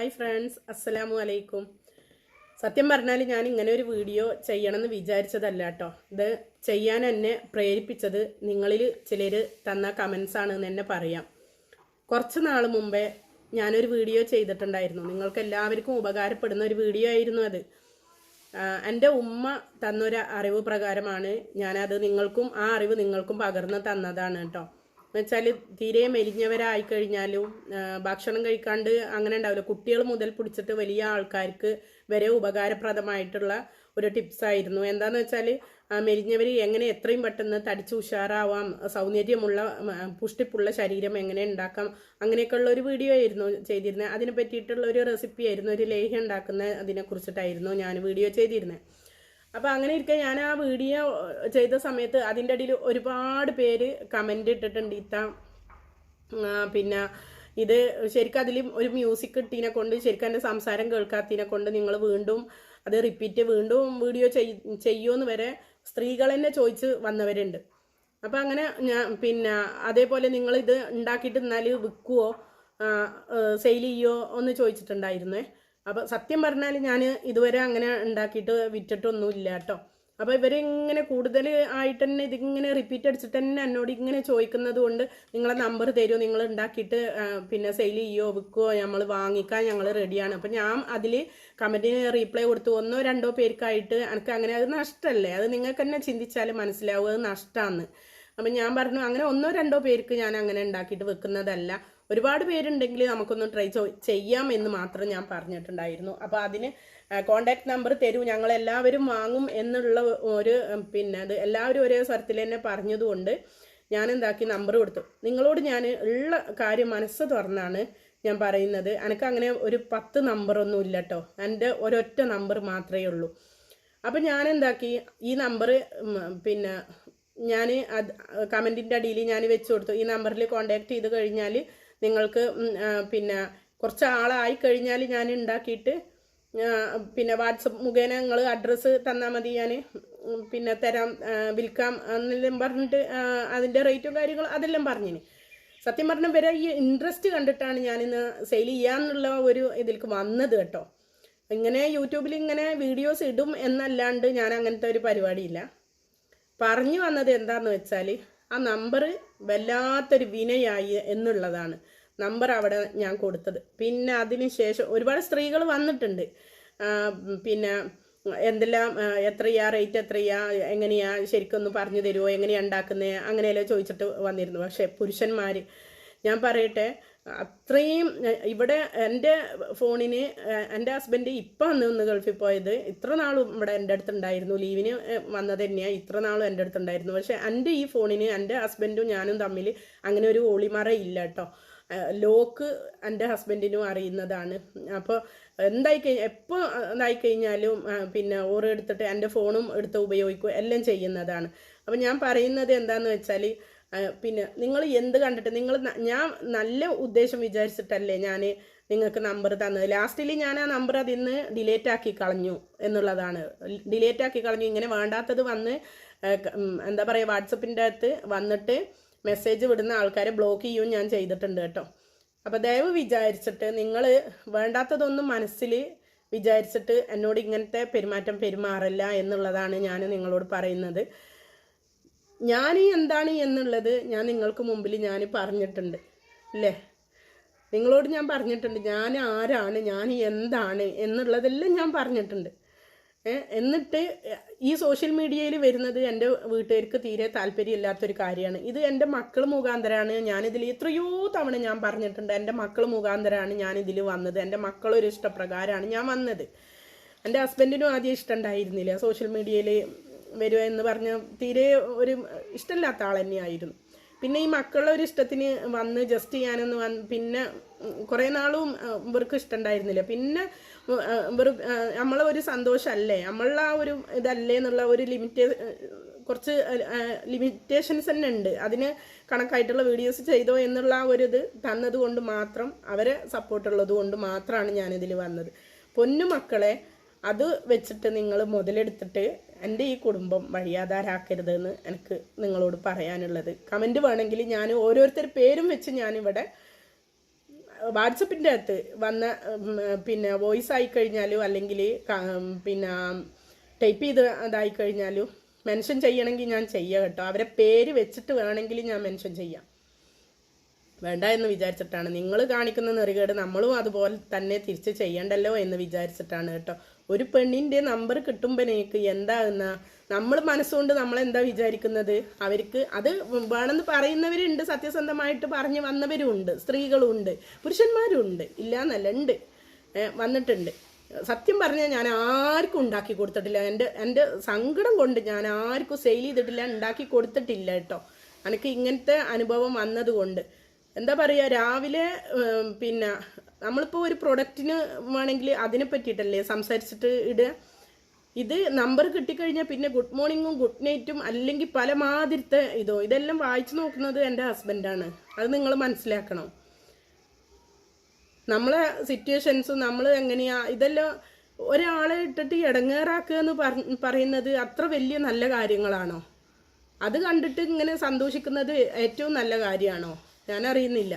Hi friends അസ്സലാമു അലൈക്കും സത്യം പറഞ്ഞാൽ ഞാൻ ഇങ്ങനെ ഒരു വീഡിയോ ചെയ്യണമെന്ന് വിചാരിച്ചതല്ല കേട്ടോ ഇത് ചെയ്യാൻ എന്നെ പ്രേരിപ്പിച്ചത് നിങ്ങളിൽ ചിലർ തന്ന കമൻസ് എന്ന് തന്നെ പറയാം. കുറച്ച് നാൾ മുമ്പേ ഞാനൊരു വീഡിയോ ചെയ്തിട്ടുണ്ടായിരുന്നു. നിങ്ങൾക്ക് എല്ലാവർക്കും ഉപകാരപ്പെടുന്ന ഒരു വീഡിയോ ആയിരുന്നു അത്. എന്റെ ഉമ്മ തന്നൊരു അറിവ് പ്രകാരമാണ് ഞാനത് നിങ്ങൾക്കും ആ അറിവ് നിങ്ങൾക്കും പകർന്ന് തന്നതാണ് കേട്ടോ എന്നുവെച്ചാൽ തീരെ മെലിഞ്ഞവരായി കഴിഞ്ഞാലും ഭക്ഷണം കഴിക്കാണ്ട് അങ്ങനെ ഉണ്ടാവില്ല. കുട്ടികൾ മുതൽ പിടിച്ചിട്ട് വലിയ ആൾക്കാർക്ക് വരെ ഉപകാരപ്രദമായിട്ടുള്ള ഒരു ടിപ്സ് ആയിരുന്നു. എന്താന്ന് വെച്ചാൽ മെലിഞ്ഞവർ എങ്ങനെ എത്രയും പെട്ടെന്ന് തടിച്ച് ഉഷാറാവാം സൗന്ദര്യമുള്ള പുഷ്ടിപ്പുള്ള ശരീരം എങ്ങനെ ഉണ്ടാക്കാം അങ്ങനെയൊക്കെയുള്ള ഒരു വീഡിയോ ആയിരുന്നു ചെയ്തിരുന്നത് അതിനെ പറ്റിയിട്ടുള്ള ഒരു റെസിപ്പി ആയിരുന്നു ഒരു ലേഹ്യം ഉണ്ടാക്കുന്ന അതിനെ കുറിച്ചിട്ടായിരുന്നു ഞാൻ വീഡിയോ ചെയ്തിരുന്നത് അപ്പോൾ അങ്ങനെ ഇരിക്കെ ഞാൻ ആ വീഡിയോ ചെയ്ത സമയത്ത് അതിന്റെ ഇടയിൽ ഒരുപാട് പേര് കമന്റ് ഇട്ടിട്ടുണ്ട് ഇത്ത. പിന്നെ ഇത് ശരിക്കും അതിൽ ഒരു മ്യൂസിക് ഇട്ടീനെ കൊണ്ട് ശരിക്കും എന്റെ സംസാരം കേൾക്കാത്തതിനെ കൊണ്ട് നിങ്ങൾ വീണ്ടും അത് റിപ്പീറ്റ് വീണ്ടും വീഡിയോ ചെയ് ചെയ്യുമെന്ന് വരെ സ്ത്രീകൾ തന്നെ ചോദിച്ച് വന്നവരുണ്ട്. അപ്പം അങ്ങനെ ഞാൻ പിന്നെ അതേപോലെ നിങ്ങൾ ഇത് ഉണ്ടാക്കിയിട്ട് എന്നാൽ വിൽക്കുവോ സെയിൽ ചെയ്യുമോ എന്ന് ചോദിച്ചിട്ടുണ്ടായിരുന്നേ. അപ്പോൾ സത്യം പറഞ്ഞാൽ ഞാൻ ഇതുവരെ അങ്ങനെ ഉണ്ടാക്കിയിട്ട് വിറ്റിട്ടൊന്നുമില്ല കേട്ടോ. അപ്പോൾ ഇങ്ങനെ കൂടുതൽ ആയിട്ട് തന്നെ ഇതിങ്ങനെ റിപ്പീറ്റ് അടിച്ചിട്ട് തന്നെ എന്നോട് ഇങ്ങനെ ചോദിക്കുന്നത് കൊണ്ട് നിങ്ങളെ നമ്പർ തരുമോ നിങ്ങൾ ഉണ്ടാക്കിയിട്ട് പിന്നെ സെയിൽ ചെയ്യോ വിൽക്കുമോ നമ്മൾ വാങ്ങിക്കാൻ ഞങ്ങൾ റെഡിയാണ് അപ്പം ഞാൻ അതിൽ കമന്റിന് റീപ്ലൈ കൊടുത്തു. ഒന്നോ രണ്ടോ പേർക്കായിട്ട് എനിക്ക് അങ്ങനെ അത് നഷ്ടമല്ലേ അത് നിങ്ങൾക്ക് തന്നെ ചിന്തിച്ചാൽ മനസ്സിലാവും അത് നഷ്ടമാണ് അപ്പം ഞാൻ പറഞ്ഞു അങ്ങനെ ഒന്നോ രണ്ടോ പേർക്ക് ഞാൻ അങ്ങനെ ഉണ്ടാക്കിയിട്ട് വെക്കുന്നതല്ല. ഒരുപാട് പേരുണ്ടെങ്കിൽ നമുക്കൊന്ന് ട്രൈ ചെയ്യാം എന്ന് മാത്രം ഞാൻ പറഞ്ഞിട്ടുണ്ടായിരുന്നു. അപ്പോൾ അതിന് കോണ്ടാക്ട് നമ്പർ തരൂ. ഞങ്ങൾ എല്ലാവരും വാങ്ങും എന്നുള്ള ഒരു പിന്നെ അത് എല്ലാവരും ഒരേ സ്വരത്തിൽ തന്നെ പറഞ്ഞതുകൊണ്ട് ഞാൻ എന്താക്കി നമ്പർ കൊടുത്തു. നിങ്ങളോട് ഞാൻ ഉള്ള കാര്യം മനസ്സ് തുറന്നാണ് ഞാൻ പറയുന്നത്. എനിക്ക് അങ്ങനെ ഒരു പത്ത് നമ്പറൊന്നും ഇല്ല കേട്ടോ എന്റെ ഒരൊറ്റ നമ്പർ മാത്രമേ ഉള്ളൂ. അപ്പം ഞാൻ എന്താക്കി ഈ നമ്പർ പിന്നെ ഞാൻ അത് കമന്റിന്റെ അടിയിൽ ഞാൻ വെച്ച് കൊടുത്തു. ഈ നമ്പറിൽ കോണ്ടാക്ട് ചെയ്ത് കഴിഞ്ഞാൽ നിങ്ങൾക്ക് പിന്നെ കുറച്ച് ആളായി കഴിഞ്ഞാൽ ഞാൻ ഉണ്ടാക്കിയിട്ട് പിന്നെ വാട്സപ്പ് മുഖേന നിങ്ങൾ അഡ്രസ്സ് തന്നാൽ മതി ഞാൻ പിന്നെ തരാം വിൽക്കാം എന്നെല്ലാം പറഞ്ഞിട്ട് അതിന്റെ റേറ്റും കാര്യങ്ങളും അതെല്ലാം പറഞ്ഞിന്. സത്യം പറഞ്ഞ വരെ ഈ ഇൻട്രസ്റ്റ് കണ്ടിട്ടാണ് ഞാനിന്ന് സെയിൽ ചെയ്യാന്നുള്ള ഒരു ഇതിലേക്ക് വന്നത് കേട്ടോ. ഇങ്ങനെ യൂട്യൂബിൽ ഇങ്ങനെ വീഡിയോസ് ഇടും എന്നല്ലാണ്ട് ഞാൻ അങ്ങനത്തെ ഒരു പരിപാടിയില്ല. പറഞ്ഞു വന്നത് എന്താണെന്ന് വെച്ചാൽ ആ നമ്പർ വല്ലാത്തൊരു വിനയായി എന്നുള്ളതാണ്. നമ്പർ അവിടെ ഞാൻ കൊടുത്തത്. പിന്നെ അതിന് ശേഷം ഒരുപാട് സ്ത്രീകൾ വന്നിട്ടുണ്ട്. പിന്നെ എന്തെല്ലാം എത്രയാ റേറ്റ് എത്രയാ എങ്ങനെയാ ശരിക്കൊന്ന് പറഞ്ഞു തരുമോ എങ്ങനെയാ ഉണ്ടാക്കുന്നത് അങ്ങനെയല്ലോ ചോദിച്ചിട്ട് വന്നിരുന്നു. പക്ഷേ പുരുഷന്മാർ ഞാൻ പറയട്ടെ അത്രയും ഇവിടെ എന്റെ ഫോണിന് എന്റെ ഹസ്ബൻഡ് ഇപ്പം അന്ന് ഒന്ന് ഗൾഫിൽ പോയത്. ഇത്ര നാളും ഇവിടെ എന്റെ അടുത്തുണ്ടായിരുന്നു. ലീവിന് വന്നത് തന്നെയാണ് ഇത്ര നാളും എന്റെ അടുത്തുണ്ടായിരുന്നു. പക്ഷേ എന്റെ ഈ ഫോണിന് എന്റെ ഹസ്ബൻഡും ഞാനും തമ്മിൽ അങ്ങനെ ഒരു ഒളിമറ ഇല്ല കേട്ടോ. ലോക്ക് എന്റെ ഹസ്ബൻഡിനും അറിയുന്നതാണ്. അപ്പോൾ എന്തായി കഴിഞ്ഞാൽ എപ്പോൾ ഇതായി കഴിഞ്ഞാലും പിന്നെ ഓറ് എടുത്തിട്ട് എന്റെ ഫോണും എടുത്ത് ഉപയോഗിക്കും എല്ലാം ചെയ്യുന്നതാണ്. അപ്പോൾ ഞാൻ പറയുന്നത് എന്താണെന്ന് വെച്ചാൽ പിന്നെ നിങ്ങൾ എന്ത് കണ്ടിട്ട് നിങ്ങൾ ഞാൻ നല്ല ഉദ്ദേശം വിചാരിച്ചിട്ടല്ലേ ഞാൻ നിങ്ങൾക്ക് നമ്പർ തന്നത്. ലാസ്റ്റിൽ ഞാൻ ആ നമ്പർ അതിൽ നിന്ന് ഡിലേറ്റ് ആക്കി കളഞ്ഞു എന്നുള്ളതാണ്. ഡിലേറ്റ് ആക്കി കളഞ്ഞു. ഇങ്ങനെ വേണ്ടാത്തത് വന്ന് എന്താ പറയുക വാട്സപ്പിന്റെ അകത്ത് വന്നിട്ട് മെസ്സേജ് വിടുന്ന ആൾക്കാരെ ബ്ലോക്ക് ചെയ്യുകയും ഞാൻ ചെയ്തിട്ടുണ്ട് കേട്ടോ. അപ്പോൾ ദയവ് വിചാരിച്ചിട്ട് നിങ്ങൾ വേണ്ടാത്തതൊന്നും മനസ്സിൽ വിചാരിച്ചിട്ട് എന്നോട് ഇങ്ങനത്തെ പെരുമാറ്റം പെരുമാറില്ല എന്നുള്ളതാണ് ഞാൻ നിങ്ങളോട് പറയുന്നത്. ഞാൻ എന്താണ് എന്നുള്ളത് ഞാൻ നിങ്ങൾക്ക് മുമ്പിൽ ഞാൻ പറഞ്ഞിട്ടുണ്ട് അല്ലേ? നിങ്ങളോട് ഞാൻ പറഞ്ഞിട്ടുണ്ട് ഞാൻ ആരാണ് ഞാൻ എന്താണ് എന്നുള്ളതെല്ലാം ഞാൻ പറഞ്ഞിട്ടുണ്ട്. എന്നിട്ട് ഈ സോഷ്യൽ മീഡിയയിൽ വരുന്നത് എന്റെ വീട്ടുകാർക്ക് തീരെ താല്പര്യമില്ലാത്തൊരു കാര്യമാണ്. ഇത് എന്റെ മക്കൾ മുഖാന്തരമാണ് ഞാനിതിൽ എത്രയോ തവണ ഞാൻ പറഞ്ഞിട്ടുണ്ട് എന്റെ മക്കൾ മുഖാന്തരമാണ് ഞാനിതിൽ വന്നത്. എന്റെ മക്കളൊരു ഇഷ്ടപ്രകാരമാണ് ഞാൻ വന്നത്. എന്റെ ഹസ്ബൻഡിനും ആദ്യം ഇഷ്ടമുണ്ടായിരുന്നില്ല സോഷ്യൽ മീഡിയയിൽ വരുക എന്ന് പറഞ്ഞ തീരെ ഒരു ഇഷ്ടമില്ലാത്ത ആൾ തന്നെയായിരുന്നു. പിന്നെ ഈ മക്കളുടെ ഒരു ഇഷ്ടത്തിന് വന്ന് ജസ്റ്റ് ചെയ്യാനൊന്ന് വന്ന് പിന്നെ കുറേ നാളും ഇവർക്ക് ഇഷ്ടമുണ്ടായിരുന്നില്ല. പിന്നെ ഇവർ നമ്മളെ ഒരു സന്തോഷമല്ലേ? നമ്മളുടെ ആ ഒരു ഇതല്ലേ എന്നുള്ള ഒരു ലിമിറ്റ് കുറച്ച് ലിമിറ്റേഷൻസ് തന്നെ ഉണ്ട്. അതിന് കണക്കായിട്ടുള്ള വീഡിയോസ് ചെയ്തോ എന്നുള്ള ആ ഒരു ഇത് തന്നത് കൊണ്ട് മാത്രം അവരെ സപ്പോർട്ടുള്ളത് കൊണ്ട് മാത്രമാണ് ഞാനിതിൽ വന്നത്. പൊന്നു മക്കളെ അത് വെച്ചിട്ട് നിങ്ങൾ മുതലെടുത്തിട്ട് എന്റെ ഈ കുടുംബം വഴിയാധാരാക്കരുതെന്ന് എനിക്ക് നിങ്ങളോട് പറയാനുള്ളത്. കമന്റ് വേണമെങ്കിൽ ഞാൻ ഓരോരുത്തർ പേരും വെച്ച് ഞാനിവിടെ വാട്സപ്പിന്റെ അകത്ത് വന്ന പിന്നെ വോയിസ് ആയി കഴിഞ്ഞാലും അല്ലെങ്കിൽ പിന്നെ ടൈപ്പ് ചെയ്ത് അതായി കഴിഞ്ഞാലും മെൻഷൻ ചെയ്യണമെങ്കിൽ ഞാൻ ചെയ്യാം കേട്ടോ. അവരെ പേര് വെച്ചിട്ട് വേണമെങ്കിൽ ഞാൻ മെൻഷൻ ചെയ്യാം. വേണ്ട എന്ന് വിചാരിച്ചിട്ടാണ്. നിങ്ങൾ കാണിക്കുന്ന നെറികേട് നമ്മളും അതുപോലെ തന്നെ തിരിച്ച് ചെയ്യണ്ടല്ലോ എന്ന് വിചാരിച്ചിട്ടാണ് കേട്ടോ. ഒരു പെണ്ണിന്റെ നമ്പർ കിട്ടുമ്പോഴേക്ക് എന്താകുന്ന? നമ്മൾ മനസ്സുകൊണ്ട് നമ്മൾ എന്താ വിചാരിക്കുന്നത്? അവർക്ക് അത് വേണമെന്ന് പറയുന്നവരുണ്ട് സത്യസന്ധമായിട്ട് പറഞ്ഞു വന്നവരും ഉണ്ട് സ്ത്രീകളും ഉണ്ട് പുരുഷന്മാരും ഉണ്ട്. ഇല്ല എന്നല്ല ഉണ്ട് വന്നിട്ടുണ്ട്. സത്യം പറഞ്ഞാൽ ഞാൻ ആർക്കും ഉണ്ടാക്കി കൊടുത്തിട്ടില്ല. എന്റെ എന്റെ സങ്കടം കൊണ്ട് ഞാൻ ആർക്കും സെയിൽ ചെയ്തിട്ടില്ല ഉണ്ടാക്കി കൊടുത്തിട്ടില്ല കേട്ടോ. എനിക്ക് ഇങ്ങനത്തെ അനുഭവം വന്നതുകൊണ്ട് എന്താ പറയുക രാവിലെ പിന്നെ നമ്മളിപ്പോൾ ഒരു പ്രൊഡക്റ്റിന് വേണമെങ്കിൽ അതിനെ പറ്റിയിട്ടല്ലേ സംസാരിച്ചിട്ട് ഇടുക? ഇത് നമ്പർ കിട്ടിക്കഴിഞ്ഞാൽ പിന്നെ ഗുഡ് മോർണിംഗും ഗുഡ് നൈറ്റും അല്ലെങ്കിൽ പല മാതിരത്തെ ഇതോ ഇതെല്ലാം വായിച്ചു നോക്കുന്നത് എന്റെ ഹസ്ബൻഡാണ് അത് നിങ്ങൾ മനസ്സിലാക്കണം. നമ്മളെ സിറ്റുവേഷൻസും നമ്മൾ എങ്ങനെയാ ഇതെല്ലാം ഒരാളെ ഇട്ടിട്ട് ഇടങ്ങേറാക്കുക എന്ന് പറ- പറയുന്നത് അത്ര വലിയ നല്ല കാര്യങ്ങളാണോ? അത് കണ്ടിട്ട് ഇങ്ങനെ സന്തോഷിക്കുന്നത് ഏറ്റവും നല്ല കാര്യമാണോ? ഞാൻ അറിയുന്നില്ല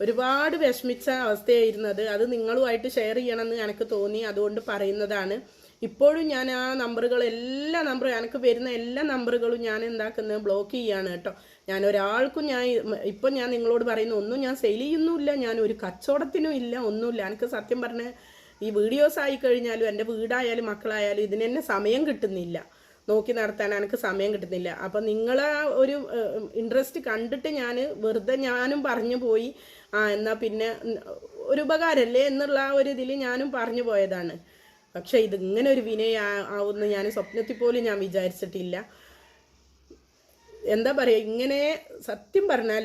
ഒരുപാട് വിഷമിച്ച അവസ്ഥയായിരുന്നത്. അത് നിങ്ങളുമായിട്ട് ഷെയർ ചെയ്യണമെന്ന് എനിക്ക് തോന്നി. അതുകൊണ്ട് പറയുന്നതാണ്. ഇപ്പോഴും ഞാൻ ആ നമ്പറുകൾ എല്ലാ നമ്പറും എനിക്ക് വരുന്ന എല്ലാ നമ്പറുകളും ഞാൻ എന്താക്കുന്നത് ബ്ലോക്ക് ചെയ്യാണ് കേട്ടോ. ഞാൻ ഒരാൾക്കും ഞാൻ ഇപ്പം ഞാൻ നിങ്ങളോട് പറയുന്ന ഒന്നും ഞാൻ സെയിൽ ചെയ്യുന്നുമില്ല. ഞാൻ ഒരു കച്ചവടത്തിനും ഇല്ല. ഒന്നുമില്ല. എനിക്ക് സത്യം പറഞ്ഞ് ഈ വീഡിയോസ് ആയി കഴിഞ്ഞാലും എന്റെ വീടായാലും മക്കളായാലും ഇതിന് തന്നെ സമയം കിട്ടുന്നില്ല. നോക്കി നടത്താൻ എനിക്ക് സമയം കിട്ടുന്നില്ല. അപ്പം നിങ്ങളെ ഒരു ഇൻട്രസ്റ്റ് കണ്ടിട്ട് ഞാൻ വെറുതെ ഞാനും പറഞ്ഞു പോയി. ആ എന്നാൽ പിന്നെ ഒരു ഉപകാരമല്ലേ എന്നുള്ള ആ ഒരു ഇതിൽ ഞാനും പറഞ്ഞു പോയതാണ്. പക്ഷേ ഇത് ഇങ്ങനെ ഒരു വിനയ ആവുമെന്ന് ഞാൻ സ്വപ്നത്തിൽ പോലും ഞാൻ വിചാരിച്ചിട്ടില്ല. എന്താ പറയുക ഇങ്ങനെ സത്യം പറഞ്ഞാൽ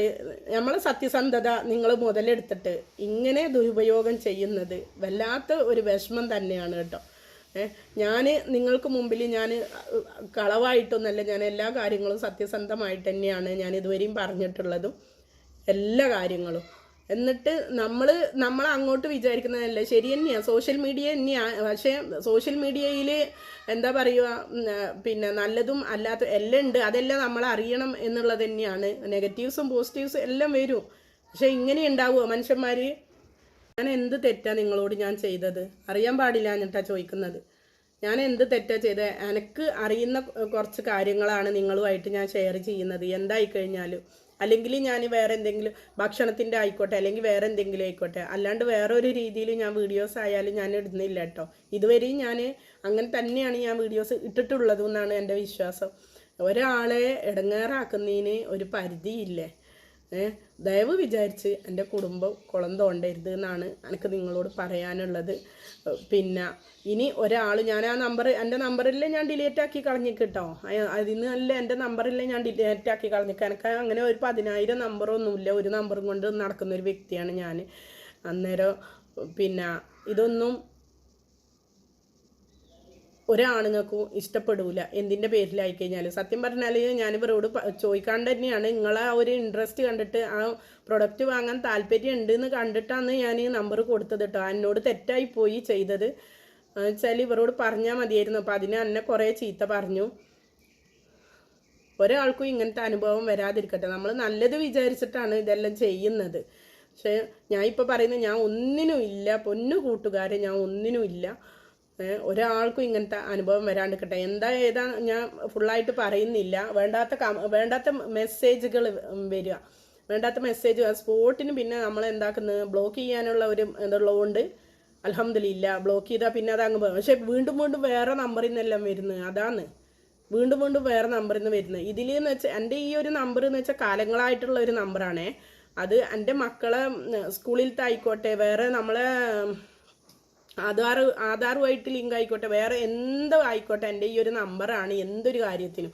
നമ്മളെ സത്യസന്ധത നിങ്ങൾ മുതലെടുത്തിട്ട് ഇങ്ങനെ ദുരുപയോഗം ചെയ്യുന്നത് വല്ലാത്ത ഒരു വിഷമം തന്നെയാണ് കേട്ടോ. ഞാൻ നിങ്ങൾക്ക് മുമ്പിൽ ഞാൻ കളവായിട്ടൊന്നല്ല ഞാൻ എല്ലാ കാര്യങ്ങളും സത്യസന്ധമായിട്ട് തന്നെയാണ് ഞാൻ ഇതുവരെയും പറഞ്ഞിട്ടുള്ളതും എല്ലാ കാര്യങ്ങളും. എന്നിട്ട് നമ്മൾ നമ്മൾ അങ്ങോട്ട് വിചാരിക്കുന്നതല്ല ശരി തന്നെയാണ് സോഷ്യൽ മീഡിയ തന്നെയാണ് പക്ഷേ സോഷ്യൽ മീഡിയയിൽ എന്താ പറയുക പിന്നെ നല്ലതും അല്ലാത്ത എല്ലാം ഉണ്ട്. അതെല്ലാം നമ്മൾ അറിയണം എന്നുള്ളത് തന്നെയാണ്. നെഗറ്റീവ്സും പോസിറ്റീവ്സും എല്ലാം വരും. പക്ഷേ ഇങ്ങനെ ഉണ്ടാവുമോ മനുഷ്യന്മാർ ഞാൻ എന്ത് തെറ്റാ നിങ്ങളോട് ഞാൻ ചെയ്തത്? അറിയാൻ പാടില്ല എന്നിട്ടാ ചോദിക്കുന്നത്. ഞാൻ എന്ത് തെറ്റാ ചെയ്തത് എനിക്ക് അറിയുന്ന കുറച്ച് കാര്യങ്ങളാണ് നിങ്ങളുമായിട്ട് ഞാൻ ഷെയർ ചെയ്യുന്നത്. എന്തായി കഴിഞ്ഞാലും അല്ലെങ്കിൽ ഞാൻ വേറെ എന്തെങ്കിലും ഭക്ഷണത്തിന്റെ ആയിക്കോട്ടെ അല്ലെങ്കിൽ വേറെ എന്തെങ്കിലും ആയിക്കോട്ടെ. അല്ലാണ്ട് വേറെ ഒരു രീതിയിൽ ഞാൻ വീഡിയോസ് ആയാലും ഞാൻ ഇടുന്നില്ല കേട്ടോ ഇതുവരെയും ഞാൻ അങ്ങനെ തന്നെയാണ് ഞാൻ വീഡിയോസ് ഇട്ടിട്ടുള്ളത് എന്നാണ് എന്റെ വിശ്വാസം. ഒരാളെ ഇടങ്ങേറാക്കുന്നതിന് ഒരു പരിധിയില്ലേ? ദയവ് വിചാരിച്ച് എന്റെ കുടുംബം കുളം തോണ്ടരുത് എന്നാണ് എനിക്ക് നിങ്ങളോട് പറയാനുള്ളത്. പിന്നെ ഇനി ഒരാൾ ഞാൻ ആ നമ്പർ എന്റെ നമ്പറിൽ ഞാൻ ഡിലീറ്റ് ആക്കി കളഞ്ഞിക്ക് കേട്ടോ അതിൽ നിന്നല്ല എന്റെ നമ്പറിൽ ഞാൻ ഡിലീറ്റ് ആക്കി കളഞ്ഞിക്ക്. എനിക്ക് അങ്ങനെ ഒരു പതിനായിരം നമ്പറൊന്നുമില്ല ഒരു നമ്പറും കൊണ്ട് നടക്കുന്ന ഒരു വ്യക്തിയാണ് ഞാൻ. അന്നേരം പിന്നെ ഇതൊന്നും ഒരാണുങ്ങൾക്കും ഇഷ്ടപ്പെടൂല. എന്തിന്റെ പേരിലായി കഴിഞ്ഞാൽ സത്യം പറഞ്ഞാൽ ഞാൻ ഇവരോട് ചോദിക്കാണ്ട് തന്നെയാണ്. നിങ്ങളെ ഒരു ഇൻട്രസ്റ്റ് കണ്ടിട്ട് ആ പ്രൊഡക്റ്റ് വാങ്ങാൻ താല്പര്യം ഉണ്ട് എന്ന് കണ്ടിട്ടാണ് ഞാൻ ഈ നമ്പർ കൊടുത്തത് കേട്ടോ എന്നോട് തെറ്റായി പോയി ചെയ്തത്. വെച്ചാൽ ഇവരോട് പറഞ്ഞാൽ മതിയായിരുന്നു. അപ്പോൾ അതിന് എന്നെ കുറേ ചീത്ത പറഞ്ഞു. ഒരാൾക്കും ഇങ്ങനത്തെ അനുഭവം വരാതിരിക്കട്ടെ. നമ്മൾ നല്ലത് വിചാരിച്ചിട്ടാണ് ഇതെല്ലാം ചെയ്യുന്നത്. പക്ഷേ ഞാൻ ഇപ്പോൾ പറയുന്നത് ഞാൻ ഒന്നിനും ഇല്ല. പൊന്നു കൂട്ടുകാരെ ഞാൻ ഒന്നിനും ഇല്ല. ഒരാൾക്കും ഇങ്ങനത്തെ അനുഭവം വരാണ്ടിരിക്കട്ടെ. എന്താ ഏതാ ഞാൻ ഫുള്ളായിട്ട് പറയുന്നില്ല. വേണ്ടാത്ത വേണ്ടാത്ത മെസ്സേജുകൾ വരിക. വേണ്ടാത്ത മെസ്സേജ് സ്പോട്ടിന് പിന്നെ നമ്മൾ എന്താക്കുന്നത് ബ്ലോക്ക് ചെയ്യാനുള്ള ഒരു ഇതുള്ളതുകൊണ്ട് അലഹമില്ല ബ്ലോക്ക് ചെയ്താൽ പിന്നെ അത് അങ്ങ് പക്ഷേ വീണ്ടും വീണ്ടും വേറെ നമ്പറിൽ നിന്നെല്ലാം വരുന്നത് അതാണ്. വീണ്ടും വീണ്ടും വേറെ നമ്പറിൽ നിന്ന് വരുന്നത് ഇതിൽ എന്ന് വെച്ചാൽ എന്റെ ഈ ഒരു നമ്പർ എന്ന് വെച്ചാൽ കാലങ്ങളായിട്ടുള്ള ഒരു നമ്പറാണേ അത് എന്റെ മക്കളെ സ്കൂളിലത്തെ ആയിക്കോട്ടെ വേറെ നമ്മളെ ആധാർ ആധാറുമായിട്ട് ലിങ്ക് ആയിക്കോട്ടെ വേറെ എന്തോ ആയിക്കോട്ടെ എന്റെ ഈ ഒരു നമ്പറാണ് എന്തൊരു കാര്യത്തിനും.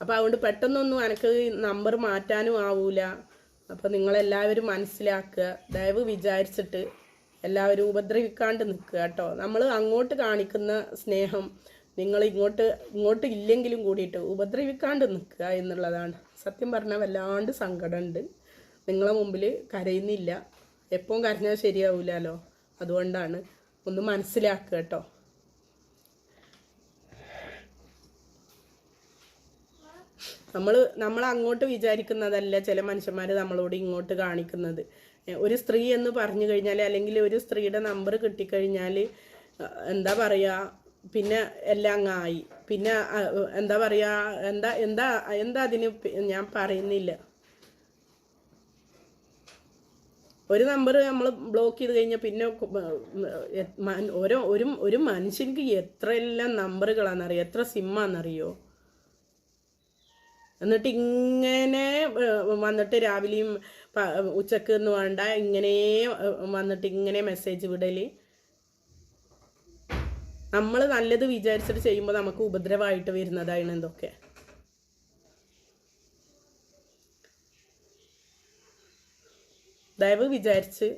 അപ്പോൾ അതുകൊണ്ട് പെട്ടെന്നൊന്നും എനിക്ക് നമ്പർ മാറ്റാനും ആവൂല. അപ്പോൾ നിങ്ങളെല്ലാവരും മനസ്സിലാക്കുക. ദയവ് വിചാരിച്ചിട്ട് എല്ലാവരും ഉപദ്രവിക്കാണ്ട് നിൽക്കുക കേട്ടോ. നമ്മൾ അങ്ങോട്ട് കാണിക്കുന്ന സ്നേഹം നിങ്ങൾ ഇങ്ങോട്ട് ഇങ്ങോട്ട് ഇല്ലെങ്കിലും കൂടിയിട്ട് ഉപദ്രവിക്കാണ്ട് നിൽക്കുക എന്നുള്ളതാണ്. സത്യം പറഞ്ഞാൽ വല്ലാണ്ട് സങ്കടമുണ്ട്. നിങ്ങളെ മുമ്പിൽ കരയുന്നില്ല. എപ്പോൾ കരഞ്ഞാൽ ശരിയാവില്ലല്ലോ അതുകൊണ്ടാണ്. ഒന്ന് മനസ്സിലാക്കുക കേട്ടോ. നമ്മൾ നമ്മൾ അങ്ങോട്ട് വിചാരിക്കുന്നതല്ല ചില മനുഷ്യന്മാർ നമ്മളോട് ഇങ്ങോട്ട് കാണിക്കുന്നത്. ഒരു സ്ത്രീ എന്ന് പറഞ്ഞു കഴിഞ്ഞാൽ അല്ലെങ്കിൽ ഒരു സ്ത്രീയുടെ നമ്പർ കിട്ടിക്കഴിഞ്ഞാൽ എന്താ പറയുക പിന്നെ എല്ലാം ആയി. പിന്നെ എന്താ പറയുക എന്താ എന്താ എന്താ അതിന് ഞാൻ പറയുന്നില്ല. ഒരു നമ്പർ നമ്മൾ ബ്ലോക്ക് ചെയ്ത് കഴിഞ്ഞാൽ പിന്നെ ഓരോ ഒരു ഒരു മനുഷ്യനിക്ക് എത്രയെല്ലാം നമ്പറുകളാണെന്നറിയോ എത്ര സിമ്മാണെന്നറിയോ എന്നിട്ട് ഇങ്ങനെ വന്നിട്ട് രാവിലെയും ഉച്ചയ്ക്ക് എന്ന് വേണ്ട ഇങ്ങനെ വന്നിട്ട് ഇങ്ങനെ മെസ്സേജ് വിടൽ നമ്മൾ നല്ലത് വിചാരിച്ചിട്ട് ചെയ്യുമ്പോൾ നമുക്ക് ഉപദ്രവമായിട്ട് വരുന്നതാണ് എന്തൊക്കെ ദയവ് വിചാരിച്ച്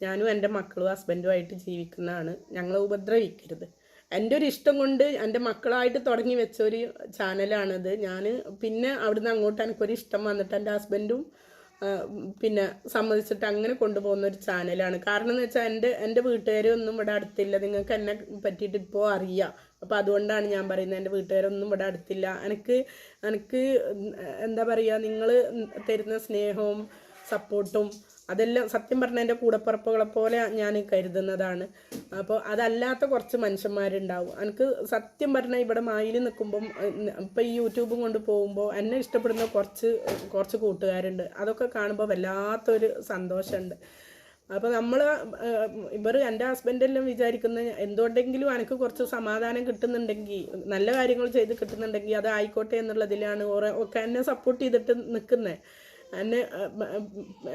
ഞാനും എന്റെ മക്കളും ഹസ്ബൻഡുമായിട്ട് ജീവിക്കുന്നതാണ്. ഞങ്ങളെ ഉപദ്രവിക്കരുത്. എന്റെ ഒരു ഇഷ്ടം കൊണ്ട് എന്റെ മക്കളായിട്ട് തുടങ്ങി വെച്ച ഒരു ചാനലാണിത്. ഞാൻ പിന്നെ അവിടുന്ന് അങ്ങോട്ട് എനിക്കൊരു ഇഷ്ടം വന്നിട്ട് എന്റെ ഹസ്ബൻഡും പിന്നെ സമ്മതിച്ചിട്ട് അങ്ങനെ കൊണ്ടുപോകുന്ന ഒരു ചാനലാണ്. കാരണം എന്ന് വെച്ചാൽ എന്റെ എന്റെ വീട്ടുകാരൊന്നും ഇവിടെ അടുത്തില്ല. നിങ്ങൾക്ക് എന്നെ പറ്റിയിട്ട് ഇപ്പോൾ അറിയാം. അപ്പോൾ അതുകൊണ്ടാണ് ഞാൻ പറയുന്നത് എന്റെ വീട്ടുകാരൊന്നും ഇവിടെ അടുത്തില്ല. എനിക്ക് എനിക്ക് എന്താ പറയുക നിങ്ങൾ തരുന്ന സ്നേഹവും സപ്പോർട്ടും അതെല്ലാം സത്യം പറഞ്ഞാൽ എന്റെ കൂടപ്പുറപ്പുകളെ പോലെ ഞാൻ കരുതുന്നതാണ്. അപ്പോൾ അതല്ലാത്ത കുറച്ച് മനുഷ്യന്മാരുണ്ടാവും. എനിക്ക് സത്യം പറഞ്ഞാൽ ഇവിടെ മായിൽ നിൽക്കുമ്പം ഇപ്പം ഈ യൂട്യൂബും കൊണ്ട് പോകുമ്പോൾ എന്നെ ഇഷ്ടപ്പെടുന്ന കുറച്ച് കുറച്ച് കൂട്ടുകാരുണ്ട്. അതൊക്കെ കാണുമ്പോൾ വല്ലാത്തൊരു സന്തോഷമുണ്ട്. അപ്പോൾ നമ്മൾ ഇവർ എന്റെ ഹസ്ബൻഡെല്ലാം വിചാരിക്കുന്ന എന്തുകൊണ്ടെങ്കിലും എനിക്ക് കുറച്ച് സമാധാനം കിട്ടുന്നുണ്ടെങ്കിൽ നല്ല കാര്യങ്ങൾ ചെയ്ത് കിട്ടുന്നുണ്ടെങ്കിൽ അത് ആയിക്കോട്ടെ എന്നുള്ളതിലാണ് ഒക്കെ എന്നെ സപ്പോർട്ട് ചെയ്തിട്ട് നിൽക്കുന്നത് എന്നെ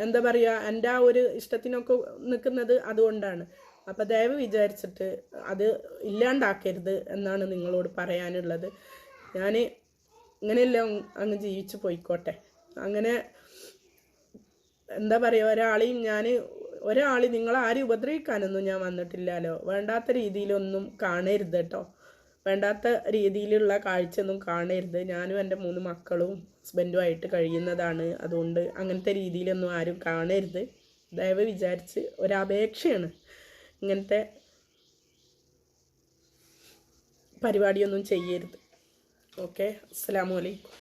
എന്താ പറയുക എന്റെ ആ ഒരു ഇഷ്ടത്തിനൊക്കെ നിൽക്കുന്നത് അതുകൊണ്ടാണ്. അപ്പം ദയവ് വിചാരിച്ചിട്ട് അത് ഇല്ലാണ്ടാക്കരുത് എന്നാണ് നിങ്ങളോട് പറയാനുള്ളത്. ഞാൻ ഇങ്ങനെയെല്ലാം അങ്ങ് ജീവിച്ചു പോയിക്കോട്ടെ. അങ്ങനെ എന്താ പറയുക ഒരാളെയും ഞാൻ ഒരാൾ നിങ്ങളാരും ഉപദ്രവിക്കാനൊന്നും ഞാൻ വന്നിട്ടില്ലല്ലോ. വേണ്ടാത്ത രീതിയിലൊന്നും കാണരുത് കേട്ടോ. വേണ്ടാത്ത രീതിയിലുള്ള കാഴ്ചയൊന്നും കാണരുത്. ഞാനും എന്റെ മൂന്ന് മക്കളും ഹസ്ബൻഡുമായിട്ട് കഴിയുന്നതാണ്. അതുകൊണ്ട് അങ്ങനത്തെ രീതിയിലൊന്നും ആരും കാണരുത്. ദയവ് വിചാരിച്ച് ഒരപേക്ഷയാണ് ഇങ്ങനത്തെ പരിപാടിയൊന്നും ചെയ്യരുത്. ഓക്കെ? അസ്സാം വലൈക്കും